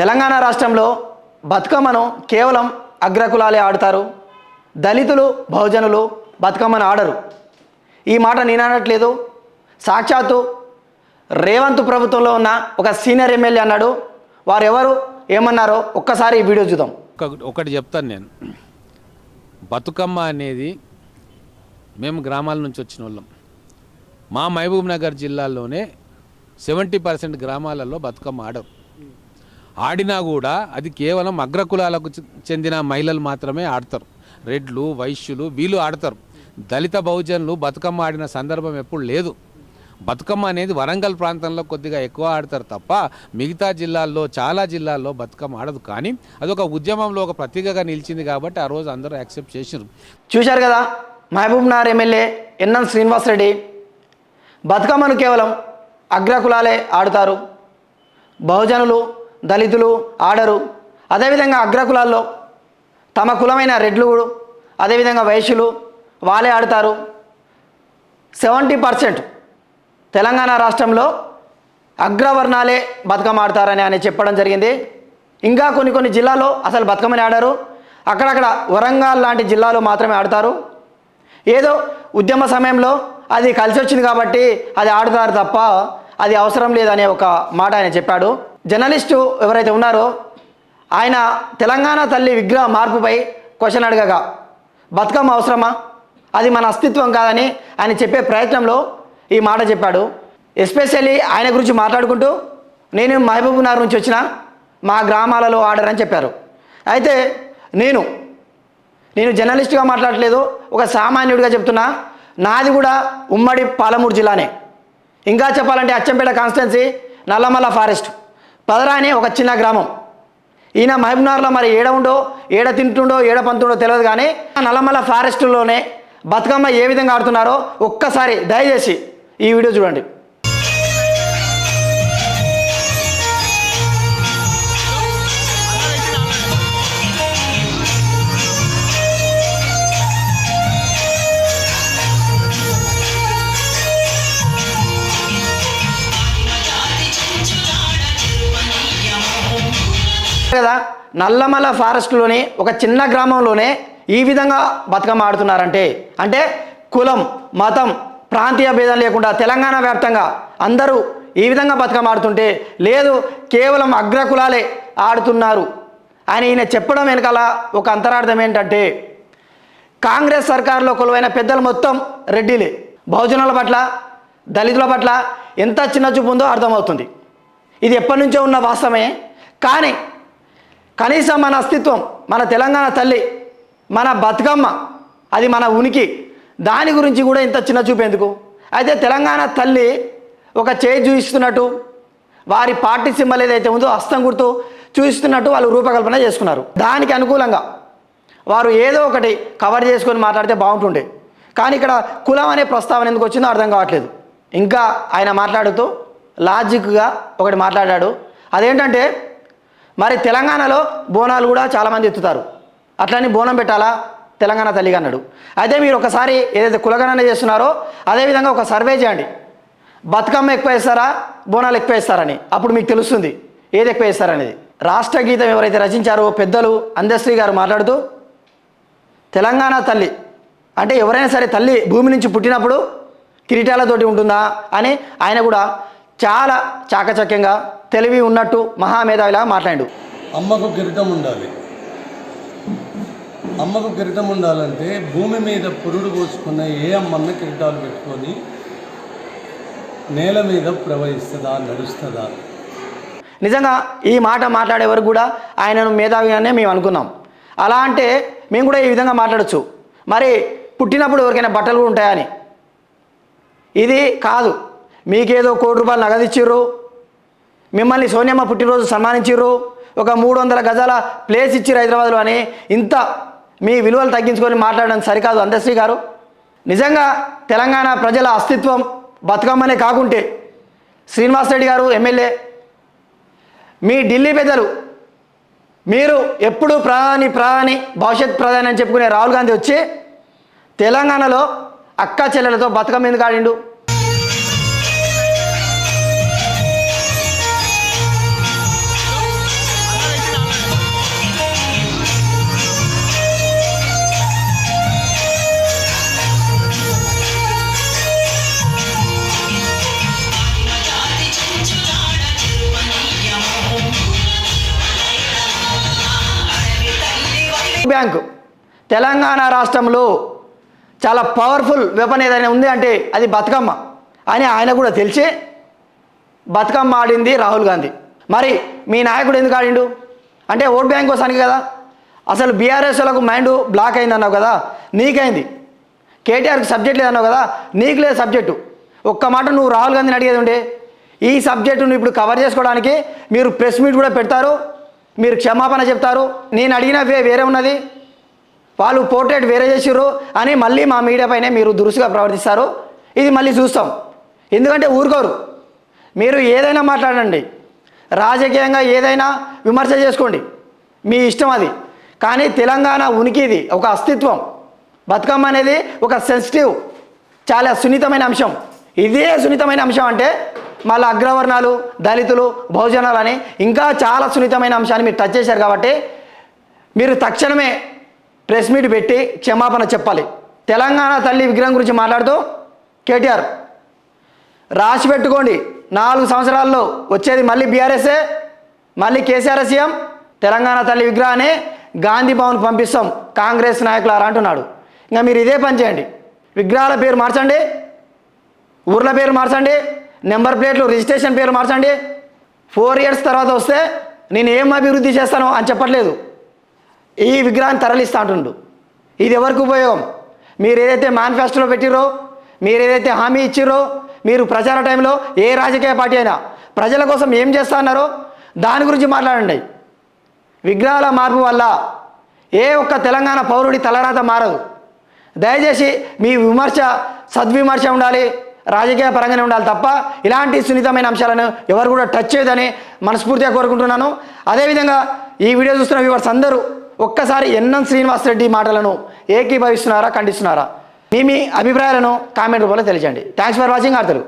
తెలంగాణ రాష్ట్రంలో బతుకమ్మను కేవలం అగ్రకులాలే ఆడతారు. దళితులు బహుజనులు బతుకమ్మను ఆడరు. ఈ మాట నేను అనట్లేదు సాక్షాత్తు రేవంత్ ప్రభుత్వంలో ఉన్న ఒక సీనియర్ ఎమ్మెల్యే అన్నాడు. వారు ఎవరు ఏమన్నారో ఒక్కసారి ఈ వీడియో చూద్దాం. ఒకటి చెప్తాను నేను. బతుకమ్మ అనేది మేము గ్రామాల నుంచి వచ్చిన వాళ్ళం. మా మహబూబ్ నగర్ జిల్లాలోనే సెవెంటీ పర్సెంట్ గ్రామాలలో బతుకమ్మ ఆడరు. ఆడినా కూడా అది కేవలం అగ్రకులాలకు చెందిన మహిళలు మాత్రమే ఆడతారు. రెడ్లు వైశ్యులు వీళ్ళు ఆడతారు. దళిత బహుజనులు బతుకమ్మ ఆడిన సందర్భం ఎప్పుడు లేదు. బతుకమ్మ అనేది వరంగల్ ప్రాంతంలో కొద్దిగా ఎక్కువ ఆడతారు తప్ప మిగతా జిల్లాల్లో చాలా జిల్లాల్లో బతుకమ్మ ఆడదు. కానీ అది ఒక ఉద్యమంలో ఒక ప్రతీకగా నిలిచింది కాబట్టి ఆ రోజు అందరూ యాక్సెప్ట్ చేసారు చూశారు కదా Mahbub Nagar MLA N M Srinivasa Reddy బతుకమ్మను కేవలం అగ్రకులాలే ఆడుతారు. బహుజనులు దళితులు ఆడరు. అదేవిధంగా అగ్రకులాల్లో తమ కులమైన రెడ్లు కూడా అదేవిధంగా వైశ్యులు వాళ్ళే ఆడతారు. సెవెంటీ పర్సెంట్ తెలంగాణ రాష్ట్రంలో అగ్రవర్ణాలే బతుకమ్మ ఆడతారని ఆయన చెప్పడం జరిగింది. ఇంకా కొన్ని కొన్ని జిల్లాలో అసలు బతుకమ్మని ఆడారు. అక్కడక్కడ వరంగల్ లాంటి జిల్లాలో మాత్రమే ఆడతారు. ఏదో ఉద్యమ సమయంలో అది కలిసి వచ్చింది కాబట్టి అది ఆడతారు తప్ప అది అవసరం లేదనే ఒక మాట ఆయన చెప్పాడు. జర్నలిస్టు ఎవరైతే ఉన్నారో ఆయన తెలంగాణ తల్లి విగ్రహ మార్పుపై క్వశ్చన్ అడగగా బతుకమ్మ అవసరమా? అది మన అస్తిత్వం కాదని ఆయన చెప్పే ప్రయత్నంలో ఈ మాట చెప్పాడు. ఎస్పెషల్లీ ఆయన గురించి మాట్లాడుకుంటూ నేను మహబూబ్నగర్ నుంచి వచ్చిన మా గ్రామాలలో ఆడరని చెప్పారు. అయితే నేను నేను జర్నలిస్ట్గా మాట్లాడట్లేదు ఒక సామాన్యుడిగా చెప్తున్నా నాది కూడా ఉమ్మడి పాలమూరు జిల్లానే. ఇంకా చెప్పాలంటే అచ్చంపేట కాన్స్టిట్యున్సీ నల్లమల్ల ఫారెస్ట్. పదరా అనే ఒక చిన్న గ్రామం. ఈయన మహబూబ్నగర్లో మరి ఏడ ఉండో ఏడ తింటుండో ఏడ పంతుండో తెలియదు కానీ నల్లమల్ల ఫారెస్ట్లోనే బతుకమ్మ ఏ విధంగా ఆడుతున్నారో ఒక్కసారి దయచేసి ఈ వీడియో చూడండి. కదా? నల్లమల ఫారెస్ట్లోని ఒక చిన్న గ్రామంలోనే ఈ విధంగా బతుకమ్మ ఆడుతున్నారంటే అంటే కులం మతం ప్రాంతీయ భేదం లేకుండా తెలంగాణ వ్యాప్తంగా అందరూ ఈ విధంగా బతుకమ్మ ఆడుతుంటే లేదు కేవలం అగ్రకులాలే ఆడుతున్నారు. అని ఈయన చెప్పడం వెనకాల ఒక అంతరార్థం ఏంటంటే కాంగ్రెస్ సర్కారులో కొలువైన పెద్దలు మొత్తం రెడ్డిలే. బహుజనుల పట్ల దళితుల పట్ల ఎంత చిన్న చూపు ఉందో అర్థమవుతుంది. ఇది ఎప్పటి నుంచో ఉన్న వాస్తవమే. కానీ కనీసం మన అస్తిత్వం మన తెలంగాణ తల్లి మన బతుకమ్మ అది మన ఉనికి. దాని గురించి కూడా ఇంత చిన్న చూపేందుకు అయితే తెలంగాణ తల్లి ఒక చేయి చూపిస్తున్నట్టు వారి పార్టీ సింబల్ ఏదైతే ఉందో హస్తం గుర్తు చూపిస్తున్నట్టు వాళ్ళు రూపకల్పన చేసుకున్నారు. దానికి అనుకూలంగా వారు ఏదో ఒకటి కవర్ చేసుకొని మాట్లాడితే బాగుంటుండే. కానీ ఇక్కడ కులం అనే ప్రస్తావన ఎందుకు వచ్చిందో అర్థం కావట్లేదు. ఇంకా ఆయన మాట్లాడుతూ లాజిక్గా ఒకటి మాట్లాడాడు. అదేంటంటే మరి తెలంగాణలో బోనాలు కూడా చాలామంది ఎత్తుతారు. అట్లని బోనం పెట్టాలా? తెలంగాణ తల్లిగా అన్నాడు. అయితే మీరు ఒకసారి ఏదైతే కులగణన చేస్తున్నారో అదేవిధంగా ఒక సర్వే చేయండి. బతుకమ్మ ఎక్కువ వేస్తారా? బోనాలు ఎక్కువ వేస్తారని. అప్పుడు మీకు తెలుస్తుంది ఏది ఎక్కువ వేస్తారనేది. రాష్ట్ర గీతం ఎవరైతే రచించారో పెద్దలు అందశ్రీ గారు మాట్లాడుతూ తెలంగాణ తల్లి. అంటే ఎవరైనా సరే తల్లి భూమి నుంచి పుట్టినప్పుడు కిరీటాలతోటి ఉంటుందా అని ఆయన కూడా చాలా చాకచక్యంగా తెలివి ఉన్నట్టు మహామేధావిలా మాట్లాడు అమ్మకు కిరీటం ఉండాలి. అమ్మకు కిరీటం ఉండాలంటే భూమి మీద పురుడు పోసుకున్న ఏ అమ్మన్న కిరీటాలు పెట్టుకొని నేల మీద ప్రవహిస్తుందా నడుస్తుందా? నిజంగా ఈ మాట మాట్లాడే వరకు కూడా ఆయనను మేధావిగానే మేము అనుకున్నాం. అలా అంటే మేము కూడా ఈ విధంగా మాట్లాడచ్చు. మరి పుట్టినప్పుడు ఎవరికైనా బట్టలు కూడా ఉంటాయని ఇది కాదు. మీకేదో కోటి రూపాయలు నగదిచ్చిర్రు మిమ్మల్ని సోనియమ్మ పుట్టినరోజు సన్మానించిర్రు. ఒక మూడు వందల గజాల ప్లేస్ ఇచ్చిర్రు హైదరాబాద్లో అని ఇంత మీ విలువలు తగ్గించుకొని మాట్లాడడం సరికాదు అందశ్రీ గారు. నిజంగా తెలంగాణ ప్రజల అస్తిత్వం బతుకమ్మనే కాకుంటే శ్రీనివాస్ రెడ్డి గారు ఎమ్మెల్యే మీ ఢిల్లీ పెద్దలు మీరు ఎప్పుడు ప్రధాని ప్రధాని భవిష్యత్ ప్రధాని అని చెప్పుకునే రాహుల్ గాంధీ వచ్చి తెలంగాణలో అక్క చెల్లెలతో బతుకమ్మ ఎందుకు ఆడిండు? బ్యాంకు తెలంగాణ రాష్ట్రంలో చాలా పవర్ఫుల్ వెపన్ ఏదైనా ఉంది అంటే అది బతుకమ్మ. అని ఆయన కూడా తెలిసి బతుకమ్మ ఆడింది రాహుల్ గాంధీ. మరి మీ నాయకుడు ఎందుకు ఆడిండు? అంటే ఓట్ బ్యాంక్ కోసానికి కదా. అసలు బీఆర్ఎస్లకు మైండ్ బ్లాక్ అయింది అన్నావు కదా. నీకైంది. కేటీఆర్కి సబ్జెక్ట్ లేదన్నావు కదా. నీకు లేదు సబ్జెక్టు. ఒక్క మాట నువ్వు రాహుల్ గాంధీని అడిగేది ఉండే. ఈ సబ్జెక్టును ఇప్పుడు కవర్ చేసుకోవడానికి మీరు ప్రెస్ మీట్ కూడా పెడతారు. మీరు క్షమాపణ చెప్తారు. నేను అడిగిన వేరే ఉన్నది. వాళ్ళు పోర్ట్రేట్ వేరే చేసిర్రు అని మళ్ళీ మా మీడియా పైనే మీరు దురుసుగా ప్రవర్తిస్తారు. ఇది మళ్ళీ చూస్తాం. ఎందుకంటే ఊరుకోరు. మీరు ఏదైనా మాట్లాడండి. రాజకీయంగా ఏదైనా విమర్శ చేసుకోండి. మీ ఇష్టం అది. కానీ తెలంగాణ ఉనికి ఇది ఒక అస్తిత్వం. బతుకమ్మ అనేది ఒక సెన్సిటివ్ చాలా సున్నితమైన అంశం. ఇదే సున్నితమైన అంశం అంటే మళ్ళీ అగ్రవర్ణాలు దళితులు బహుజనాలు అని ఇంకా చాలా సున్నితమైన అంశాన్ని మీరు టచ్ చేశారు కాబట్టి మీరు తక్షణమే ప్రెస్ మీట్ పెట్టి క్షమాపణ చెప్పాలి. తెలంగాణ తల్లి విగ్రహం గురించి మాట్లాడుతూ కేటీఆర్ రాసి పెట్టుకోండి. నాలుగు సంవత్సరాల్లో వచ్చేది మళ్ళీ బీఆర్ఎస్ఏ మళ్ళీ కేసీఆర్ సీఎం తెలంగాణ తల్లి విగ్రహాన్ని గాంధీ భవన్కి పంపిస్తాం కాంగ్రెస్ నాయకులారా అంటున్నాడు. ఇంకా మీరు ఇదే పని చేయండి. విగ్రహాల పేరు మార్చండి ఊర్ల పేరు మార్చండి నెంబర్ ప్లేట్లు రిజిస్ట్రేషన్ పేరు మార్చండి. ఫోర్ ఇయర్స్ తర్వాత వస్తే నేను ఏం అభివృద్ధి చేస్తాను అని చెప్పట్లేదు. ఈ విగ్రహాన్ని తరలిస్తా అంటుండు. ఇది ఎవరికి ఉపయోగం? మీరు ఏదైతే మేనిఫెస్టోలో పెట్టిరో మీరు ఏదైతే హామీ ఇచ్చిరో మీరు ప్రచార టైంలో ఏ రాజకీయ పార్టీ అయినా ప్రజల కోసం ఏం చేస్తా అన్నారో దాని గురించి మాట్లాడండి. విగ్రహాల మార్పు వల్ల ఏ ఒక్క తెలంగాణ పౌరుడి తలరాత మారదు. దయచేసి మీ విమర్శ సద్విమర్శ ఉండాలి. రాజకీయ పరంగానే ఉండాలి తప్ప ఇలాంటి సున్నితమైన అంశాలను ఎవరు కూడా టచ్ చేయదని మనస్ఫూర్తిగా కోరుకుంటున్నాను. అదేవిధంగా ఈ వీడియో చూస్తున్న వ్యూవర్స్ అందరూ ఒక్కసారి ఎన్ఎం శ్రీనివాస్ రెడ్డి మాటలను ఏకీభవిస్తున్నారా ఖండిస్తున్నారా? మీ మీ అభిప్రాయాలను కామెంట్ రూపంలో తెలియజేయండి. Thanks for watching ఆర్తలు.